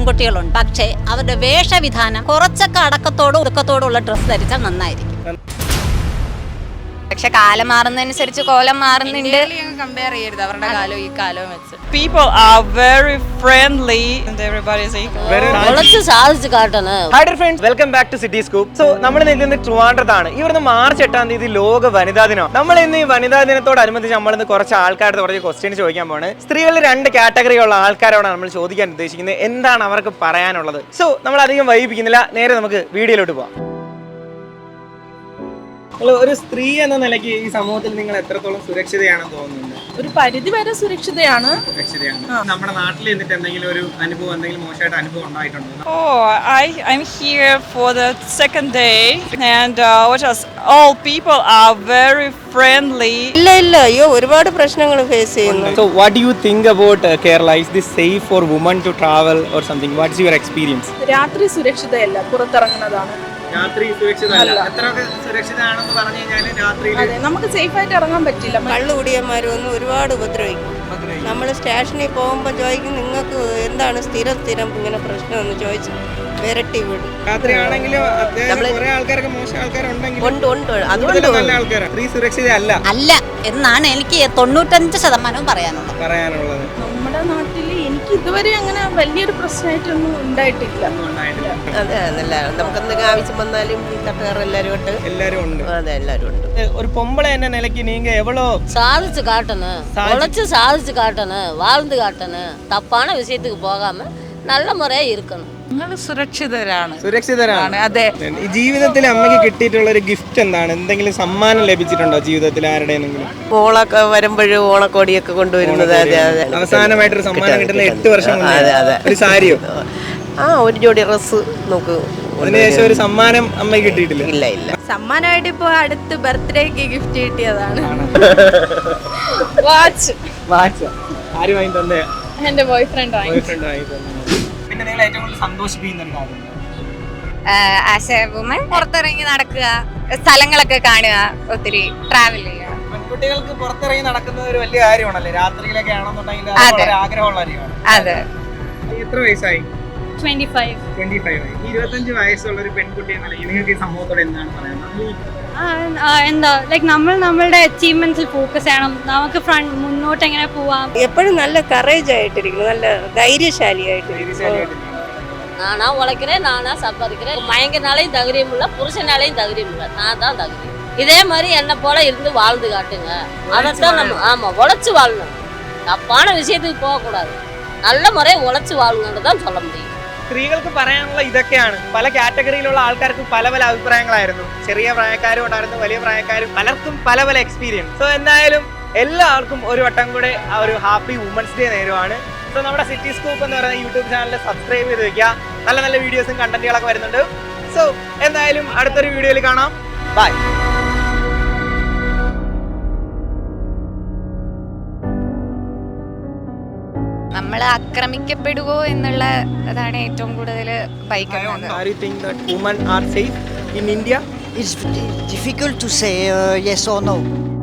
പെൺകുട്ടികളുണ്ട്. പക്ഷേ അവരുടെ വേഷവിധാനം കുറച്ചൊക്കെ അടക്കത്തോടും ഒതുക്കത്തോടും ഉള്ള ഡ്രസ്സ് ധരിച്ചാൽ നന്നായിരിക്കും. പക്ഷെ കാലം മാറുന്നതനുസരിച്ച് കോലം മാറുന്നുണ്ട്. കമ്പയർ ചെയ്യരുത് അവരുടെ കാലവും ഈ കാലവും വെച്ച്. People are very friendly and everybody is equal. ഉളച്ച് സാധിച്ചു കാട്ടണം. Friends welcome back to city scoop so നമ്മൾ നിൽക്കുന്നത് ട്രിവാൻഡ്രത്താണ്. ഇവിടുന്ന് മാർച്ച് എട്ടാം തീയതി ലോക വനിതാ ദിനം. നമ്മൾ ഇന്ന് ഈ വനിതാ ദിനത്തോടനുബന്ധിച്ച് നമ്മൾ ഇന്ന് കുറച്ച് ആൾക്കാരുടെ കുറച്ച് ക്വസ്റ്റ്യൻ ചോദിക്കാൻ പോണ് സ്ത്രീകളിൽ രണ്ട് കാറ്റഗറി ഉള്ള ആൾക്കാരോടാണ് നമ്മൾ ചോദിക്കാൻ ഉദ്ദേശിക്കുന്നത്. എന്താണ് അവർക്ക് പറയാനുള്ളത്? സോ നമ്മൾ അധികം വൈകിപ്പിക്കുന്നില്ല നേരെ നമുക്ക് വീഡിയോയിലോട്ട് പോവാം. നിങ്ങൾ ഒരു സ്ത്രീ എന്ന നിലയ്ക്ക് ഈ സമൂഹത്തിൽ നിങ്ങൾ എത്രത്തോളം സുരക്ഷിതയാണെന്ന് തോന്നുന്നുണ്ട്? ഒരു പരിധി വരെ സുരക്ഷിതയാണ്. സുരക്ഷിതയാണ്. നമ്മുടെ നാട്ടിൽ എന്നിട്ട് എന്തെങ്കിലും ഒരു അനുഭവം എന്തെങ്കിലും മോശമായിട്ട് അനുഭവം ഉണ്ടായിട്ടുണ്ടോ? ഓ I I am here for the second day and what all All people are friendly. ഇല്ല ഇല്ല അയ്യോ ഒരുപാട് പ്രശ്നങ്ങൾ ഫേസ് ചെയ്യുന്നു. So what you think about about is Kerala? Safe for woman to travel or travel what's your experience? രാത്രി സുരക്ഷിതയല്ല പുറത്തിറങ്ങുന്നതാണ്. രാത്രി സുരക്ഷിതമല്ല. എത്രയൊക്കെ സുരക്ഷിതമാണെന്ന് പറഞ്ഞു കഴിഞ്ഞാൽ രാത്രിയിൽ നമുക്ക് സേഫ് ആയിട്ട് ഇറങ്ങാൻ പറ്റില്ല. കള്ളുകുടിയന്മാർ വന്ന് ഒരുപാട് ഉപദ്രവിക്കും. നമ്മൾ സ്റ്റേഷനിൽ പോകുമ്പോൾ ചോദിക്കും നിങ്ങൾക്ക് എന്താണ് സ്ഥിരം സ്ഥിരം ഇങ്ങനെ പ്രശ്നമെന്ന്? ചോദിച്ചു വിരട്ടി വിടും. ഉണ്ട് ഉണ്ട്. അതുകൊണ്ട് അല്ല അല്ല എന്നാണ് എനിക്ക് തൊണ്ണൂറ്റഞ്ച് ശതമാനവും പറയാനുള്ളത്. പറയാനുള്ളത്. നമ്മുടെ നാട്ടിൽ എനിക്ക് ഇതുവരെ അങ്ങനെ വലിയൊരു പ്രശ്നമായിട്ടൊന്നും ഉണ്ടായിട്ടില്ല. അതെ നല്ല നമുക്ക് എന്തെങ്കിലും ആവശ്യം വന്നാലും ഈ തട്ടുകാർ എല്ലാരും ഉണ്ട്. എല്ലാരും ഉണ്ട്. അതെ എല്ലാരും ഉണ്ട്. ഒരു പൊമ്പള എന്ന നിലയ്ക്ക് നീങ്ക എവളോ സാധിച്ചു കാട്ടണം. സാധിച്ചു. സാധിച്ചു சாதிச்சு காட்டணும் வாழ்ந்து காட்டணும் தப்பான விஷயத்துக்கு போகாம நல்ல முறையா இருக்கணும் നിങ്ങൾ സുരക്ഷിതരാണ് സുരക്ഷിതരാണ് അതെ ഈ ജീവിതത്തിൽ അമ്മയ്ക്ക് കിട്ടിയിട്ടുള്ള ഒരു ഗിഫ്റ്റ് എന്താണ് എന്തെങ്കിലും സമ്മാനം ലഭിച്ചിട്ടുണ്ടോ ജീവിതത്തിൽ ആരുടെയെങ്കിലും ഓണൊക്കെ വരുമ്പോഴും ഓണക്കോടിയൊക്കെ കൊണ്ടുവരുന്നത് അതെ അതെ അവസാനമായിട്ടൊരു സമ്മാനം കിട്ടുന്ന എട്ട് വർഷം മുന്നേ. അതെ അതെ ഒരു സാരിയോ ആ ഒരു ജോഡി ഡ്രസ് നോക്ക് അതിനുശേഷം ഒരു സമ്മാനം അമ്മയ്ക്ക് കിട്ടിയിട്ടില്ല ഇല്ല ഇല്ല സമ്മാനമായിട്ട് ഇപ്പൊ അടുത്ത് ബർത്ത്ഡേക്ക് ഗിഫ്റ്റ് കിട്ടിയതാണ് വാച്ച് watch. ആര് വാങ്ങി തന്നെ? എന്റെ ബോയ് ഫ്രണ്ട് വാങ്ങി. ബോയ് ഫ്രണ്ട് വാങ്ങി തന്നെ. പിന്നെ നിങ്ങൾ ഏറ്റവും കൂടുതൽ സന്തോഷിപ്പിക്കുന്ന ഒരു കാര്യം ആസ് എ വുമൻ പുറത്തിറങ്ങി നടക്കുക സ്ഥലങ്ങളൊക്കെ കാണുക ഒത്തിരി ട്രാവൽ ചെയ്യുക. പെൺകുട്ടികൾക്ക് പുറത്തിറങ്ങി നടക്കുന്നത് ഒരു വലിയ കാര്യമാണല്ലേ? രാത്രിയിലൊക്കെ ആണെന്നുണ്ടെങ്കിൽ ആഗ്രഹമുള്ള കാര്യമാണ്. അതെ. എത്ര വയസ്സായി? ട്വന്റി ഫൈവ് ട്വന്റി ഫൈവ് ആയി ഈ ഇരുപത്തഞ്ച് വയസ്സുള്ള ഒരു പെൺകുട്ടി എന്ന നിലയിൽ നിങ്ങൾക്ക് ഈ സമൂഹത്തോട് എന്താണ് പറയുന്നത് ഈ എന്താ ലൈക്ക് നമ്മൾ നമ്മളുടെ അച്ചീവ്മെന്റ്സിൽ ഫോക്കസ് ചെയ്യണം നമുക്ക് ഫ്രണ്ട് മുന്നോട്ട് എങ്ങനെ പോവാം എപ്പോഴും നല്ല കറേജ് ആയിട്ടിരിക്കണം നല്ല ധൈര്യശാലിയായിട്ടിരിക്കണം ധൈര്യശാലിയായിട്ടിരിക്കണം. நானா உழைக்கிறேன் நானா சம்பாதிக்கிறேன் மயங்கினாலையும் தைரியம் இல்லை புருஷனாலையும் தைரியம் இல்லை நான் தான் தைரியம் இதே மாதிரி என்னை போல இருந்து வாழ்ந்து காட்டுங்க அதைத்தான் நம்ம ஆமா உழைச்சு வாழணும் தப்பான விஷயத்துக்கு போகக்கூடாது நல்ல முறையை உழைச்சு வாழுங்கன்னு தான் சொல்ல முடியும் സ്ത്രീകൾക്ക് പറയാനുള്ള ഇതൊക്കെയാണ്. പല കാറ്റഗറിയിലുള്ള ആൾക്കാർക്കും പല പല അഭിപ്രായങ്ങളായിരുന്നു. ചെറിയ പ്രായക്കാരും ഉണ്ടായിരുന്നു വലിയ പ്രായക്കാരും. പലർക്കും പല പല എക്സ്പീരിയൻസ് സോ എന്തായാലും എല്ലാവർക്കും ഒരു വട്ടം കൂടെ ആ ഒരു ഹാപ്പി വുമൻസ് ഡേ നേരമാണ് സോ നമ്മുടെ സിറ്റി സ്കൂപ്പ് എന്ന് പറയുന്ന യൂട്യൂബ് ചാനൽ സബ്സ്ക്രൈബ് ചെയ്ത് വെക്കുക. നല്ല നല്ല വീഡിയോസും കണ്ടന്റുകളൊക്കെ വരുന്നുണ്ട്. സോ എന്തായാലും അടുത്തൊരു വീഡിയോയിൽ കാണാം. ബൈ നമ്മൾ ആക്രമിക്കപ്പെടുവോ എന്നുള്ള അതാണ് ഏറ്റവും കൂടുതൽ ഭയക്കുന്നത് it's you to say women are safe